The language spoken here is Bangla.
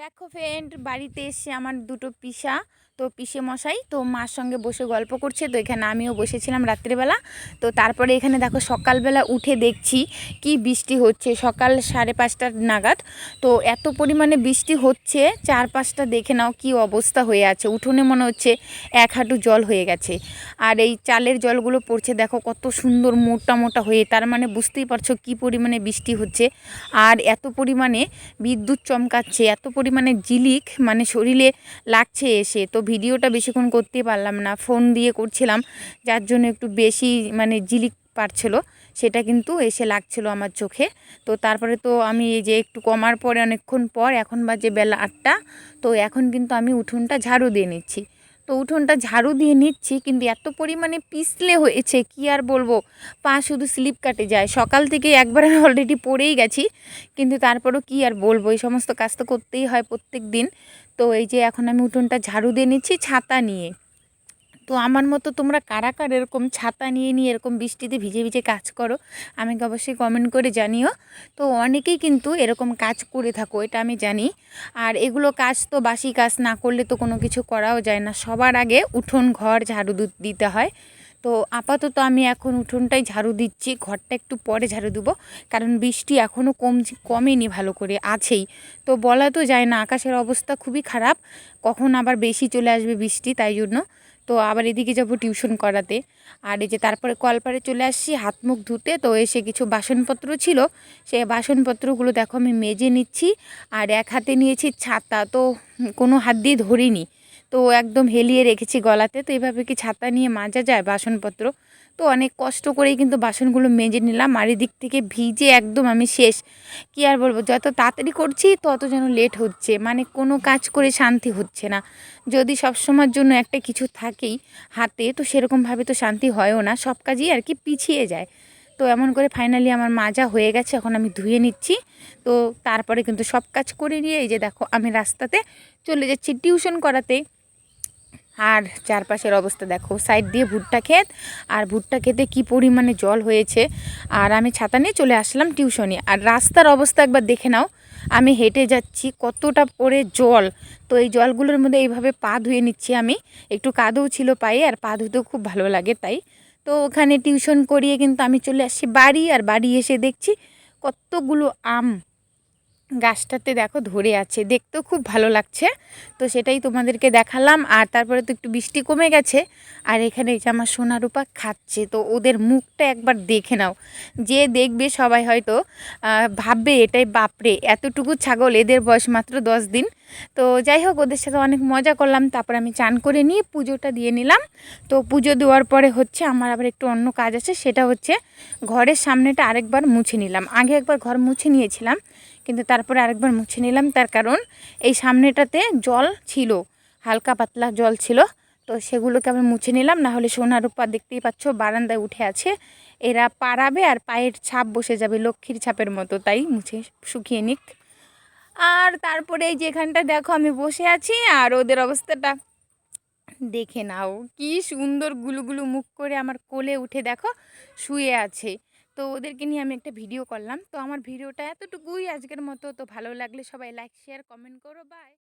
দেখো ফ্রেন্ড বাড়িতে এসে আমার দুটো পিসা, তো পিসে মশাই তো মার সঙ্গে বসে গল্প করছে, তো এখানে আমিও বসেছিলাম রাত্রিবেলা। তো তারপরে এখানে দেখো সকালবেলা উঠে দেখছি কি বৃষ্টি হচ্ছে, সকাল সাড়ে পাঁচটার নাগাদ। তো এত পরিমাণে বৃষ্টি হচ্ছে চার পাঁচটা দেখে নাও কি অবস্থা হয়ে আছে। উঠোনে মনে হচ্ছে এক হাঁটু জল হয়ে গেছে। আর এই চালের জলগুলো পড়ছে, দেখো কত সুন্দর মোটা মোটা হয়ে, তার মানে বুঝতেই পারছ কি পরিমাণে বৃষ্টি হচ্ছে। আর এত পরিমাণে বিদ্যুৎ চমকাচ্ছে, এত পরিমাণে জিলিক মানে শরীরে লাগছে এসে। তো ভিডিওটা বেশিক্ষণ করতে পারলাম না, ফোন দিয়ে করছিলাম, যার জন্য একটু বেশি মানে জিলিক পারছিল, সেটা কিন্তু এসে লাগছিল আমার চোখে। তো তারপরে তো আমি এই যে একটু কমার পরে অনেকক্ষণ পর এখন বাজে বেলা আটটা, তো এখন কিন্তু আমি উঠোনটা ঝাড়ু দিয়ে নিচ্ছি। তো উঠোনটা ঝাড়ু দিয়ে নিচ্ছি, কিন্তু এত পরিমাণে পিছলে হয়েছে, কি আর বলব? পা শুধু স্লিপ কাটে যায়। সকাল থেকে একবার আমি অলরেডি পড়েই গেছি, কিন্তু তারপরও কি আর বলব? এই সমস্ত কাজ তো করতেই হয় প্রত্যেক দিন তো এই যে এখন আমি উঠোনটা ঝাড়ু দিয়ে নিচ্ছি ছাতা নিয়ে। তো আমার মতো তোমরা কারা কার এরকম ছাতা নিয়ে নিয়ে এরকম বৃষ্টিতে ভিজে ভিজে কাজ করো, আমাকে অবশ্যই কমেন্ট করে জানিও। তো অনেকেই কিন্তু এরকম কাজ করে থাকো, এটা আমি জানি। আর এগুলো কাজ তো বাসি কাজ, না করলে তো কোনো কিছু করাও যায় না। সবার আগে উঠোন, ঘর ঝাড়ু দিতে হয়। তো আপাতত আমি এখন উঠোনটাই ঝাড়ু দিচ্ছি, ঘরটা একটু পরে ঝাড়ু দেবো, কারণ বৃষ্টি এখনও কম, কমেনি ভালো করে, আছেই। তো বলা তো যায় না, আকাশের অবস্থা খুবই খারাপ, কখন আবার বেশি চলে আসবে বৃষ্টি, তাই জন্য। তো আবার এদিকে যাব টিউশন করাতে। আর এই যে তারপরে কলপারে চলে আসছি, হাত মুখ ধুতে। তো এসে কিছু বাসনপত্র ছিল সেই বাসনপত্রগুলো দেখো আমি মেজে নিচ্ছি। আর এক হাতে নিয়েছি ছাতা, তো কোনো হাত দিয়ে ধরিনি। তো একদম হেলিয়ে রেখেছি গলাতে। তো এভাবে কি ছাতা নিয়ে মাজা যায় বাসনপত্র? তো অনেক কষ্ট করেই কিন্তু বাসনগুলো মেজে নিলাম আর এদিক থেকে ভিজে একদম আমি শেষ। কি আর বলব, যত তাড়াতাড়ি করছি তত যেন লেট হচ্ছে। মানে কোনো কাজ করে শান্তি হচ্ছে না। যদি সব সময়ের জন্য একটা কিছু থাকেই হাতে, তো সেরকমভাবে তো শান্তি হয়ও না। সব কাজই আর কি পিছিয়ে যায়। তো এমন করে ফাইনালি আমার মাজা হয়ে গেছে, এখন আমি ধুয়ে নিচ্ছি। তো তারপরে কিন্তু সব কাজ করে নিয়ে এই যে দেখো আমি রাস্তাতে চলে যাচ্ছি টিউশন করাতে। আর চারপাশের অবস্থা দেখো সাইড দিয়ে ভুট্টা ক্ষেত। আর ভুট্টা খেতে কি পরিমাণে জল হয়েছে? আর আমি ছাতা নিয়ে চলে আসলাম টিউশনে। আর রাস্তার অবস্থা একবার দেখে নাও। আমি হেঁটে যাচ্ছি, কতটা পরে জল। তো এই জলগুলোর মধ্যে এইভাবে পা ধুয়ে নিচ্ছি আমি। একটু কাদও ছিল পায়ে, আর পা ধুতেও খুব ভালো লাগে তাই। তো ওখানে টিউশন করিয়ে কিন্তু আমি চলে আসছি বাড়ি। আর বাড়ি এসে দেখছি কতগুলো আম। গাছটাতে দেখো ধরে আছে। দেখতেও খুব ভালো লাগছে। তো সেটাই তোমাদেরকে দেখালাম। আর তারপরে তো একটু বৃষ্টি কমে গেছে। আর এখানে এই যে আমার সোনারূপা খাচ্ছে। তো ওদের মুখটা একবার দেখে নাও। যে দেখবে সবাই হয়তো ভাববে এটাই বাপরে। এতটুকু ছাগল, এদের বয়স মাত্র দশ দিন। তো যাই হোক, ওদের সাথে অনেক মজা করলাম। তারপর আমি চান করে নিয়ে পুজোটা দিয়ে নিলাম। তো পুজো দেওয়ার পরে হচ্ছে আমার আবার একটু অন্য কাজ আছে, সেটা হচ্ছে ঘরের সামনেটা আরেকবার মুছে নিলাম। আগে একবার ঘর মুছে নিয়েছিলাম, কিন্তু তারপরে আরেকবার মুছে নিলাম। তার কারণ এই সামনেটাতে জল ছিল, হালকা পাতলা জল ছিল। তো সেগুলোকে আমি মুছে নিলাম, না হলে সোনার রূপা দেখতেই পাচ্ছ বারান্দায় উঠে আছে। এরা পারাবে আর পায়ের ছাপ বসে যাবে, লক্ষ্মীর ছাপের মতো। তাই মুছে শুকিয়ে নিক। আর তারপরে এই যেখানটা দেখো আমি বসে আছি আর ওদের অবস্থাটা দেখে নাও। কি সুন্দর গুলুগুলু মুখ করে আমার কোলে উঠে দেখো শুয়ে আছে। তো ওদেরকে নিয়ে আমি একটা ভিডিও করলাম। তো আমার ভিডিওটা এতটুকুই আজকের মতো। তো ভালো লাগলে সবাই লাইক শেয়ার কমেন্ট করো। বাই